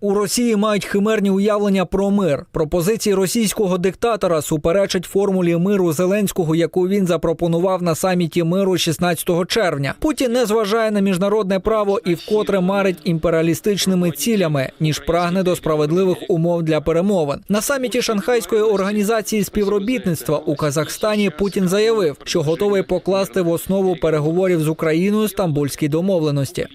У Росії мають химерні уявлення про мир. Пропозиції російського диктатора суперечать формулі миру Зеленського, яку він запропонував на саміті миру 16 червня. Путін не зважає на міжнародне право і вкотре марить імперіалістичними цілями, ніж прагне до справедливих умов для перемовин. На саміті Шанхайської організації співробітництва у Казахстані Путін заявив, що готовий покласти в основу переговорів з Україною стамбульські домовленості.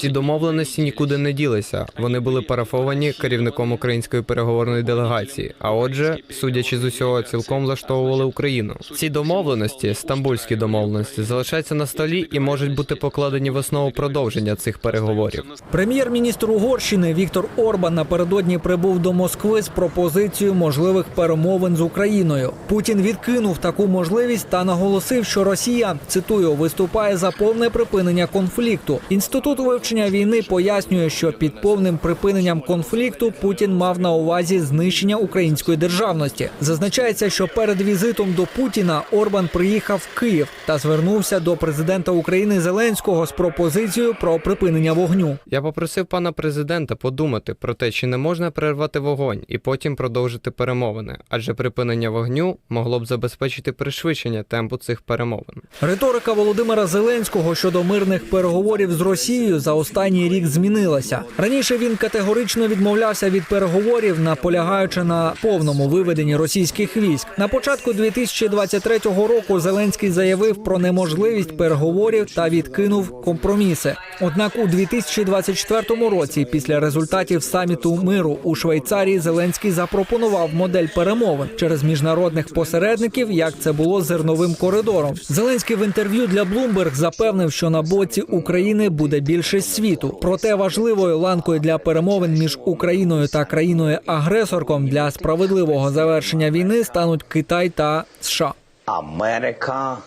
Ці домовленості нікуди не ділися. Вони були парафовані керівником української переговорної делегації. А отже, судячи з усього, цілком влаштовували Україну. Ці домовленості, стамбульські домовленості, залишаються на столі і можуть бути покладені в основу продовження цих переговорів. Прем'єр-міністр Угорщини Віктор Орбан напередодні прибув до Москви з пропозицією можливих перемовин з Україною. Путін відкинув таку можливість та наголосив, що Росія цитую виступає за повне припинення конфлікту. Інститут вивчення війни пояснює, що під повним припиненням конфлікту Путін мав на увазі знищення української державності. Зазначається, що перед візитом до Путіна Орбан приїхав в Київ та звернувся до президента України Зеленського з пропозицією про припинення вогню. Я попросив пана президента подумати про те, чи не можна перервати вогонь і потім продовжити перемовини, адже припинення вогню могло б забезпечити пришвидшення темпу цих перемовин. Риторика Володимира Зеленського щодо мирних переговорів з Росією за останній рік змінилася. Раніше він категорично відмовлявся від переговорів, наполягаючи на повному виведенні російських військ. На початку 2023 року Зеленський заявив про неможливість переговорів та відкинув компроміси. Однак у 2024 році, після результатів саміту миру у Швейцарії, Зеленський запропонував модель перемовин через міжнародних посередників, як це було з зерновим коридором. Зеленський в інтерв'ю для Bloomberg запевнив, що на боці України буде більшість світу. Проте важливою ланкою для перемовин між Україною та країною-агресорком для справедливого завершення війни стануть Китай та США. Америка,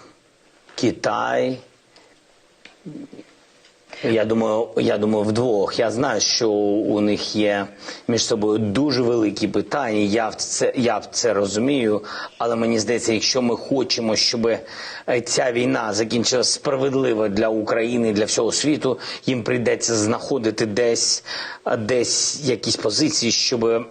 Китай. Я думаю, я думаю, вдвох. Я знаю, що у них є між собою дуже великі питання. Я в це я в це розумію. Але мені здається, якщо ми хочемо, щоб е, ця війна закінчилася справедливо для України, для всього світу, їм прийдеться знаходити десь е, десь якісь позиції, щоб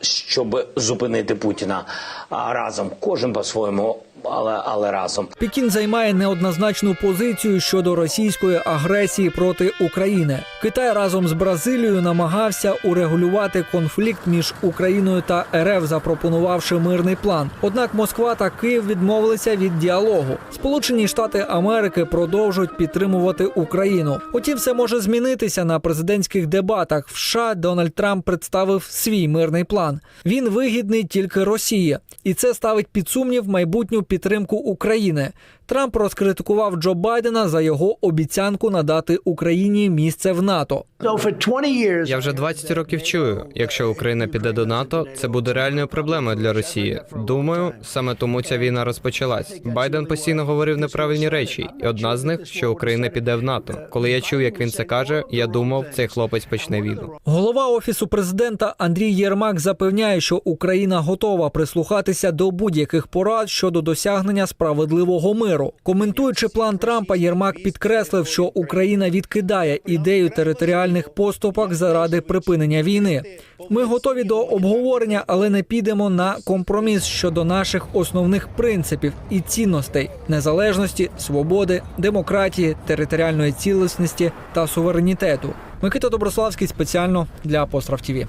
щоб зупинити Путіна а, разом. Кожен по-своєму, але але разом. Пекін займає неоднозначну позицію щодо російської агресії проти України. Китай разом з Бразилією намагався урегулювати конфлікт між Україною та РФ, запропонувавши мирний план. Однак Москва та Київ відмовилися від діалогу. Сполучені Штати Америки продовжують підтримувати Україну. Утім, все може змінитися на президентських дебатах. В США Дональд Трамп представив свій мирний план. Він вигідний тільки Росії, і це ставить під сумнів майбутню підтримку України. Трамп розкритикував Джо Байдена за його обіцянку надати Україні місце в НАТО. So for 20 years, Я вже 20 років чую. Якщо Україна піде до НАТО, це буде реальною проблемою для Росії. Думаю, саме тому ця війна розпочалась. Байден постійно говорив неправильні речі, і одна з них, що Україна піде в НАТО. Коли я чув, як він це каже, я думав, цей хлопець почне війну. Голова офісу президента Андрій Єрмак запевняє, що Україна готова прислухатися до будь-яких порад щодо досягнення справедливого миру. Коментуючи план Трампа, Єрмак підкреслив, що Україна відкидає ідею територіальних поступок заради припинення війни. Ми готові до обговорення, але не підемо на компроміс щодо наших основних принципів і цінностей незалежності, свободи, демократії, територіальної цілісності та суверенітету. Микита Доброславський спеціально для Пострав ТІВІ.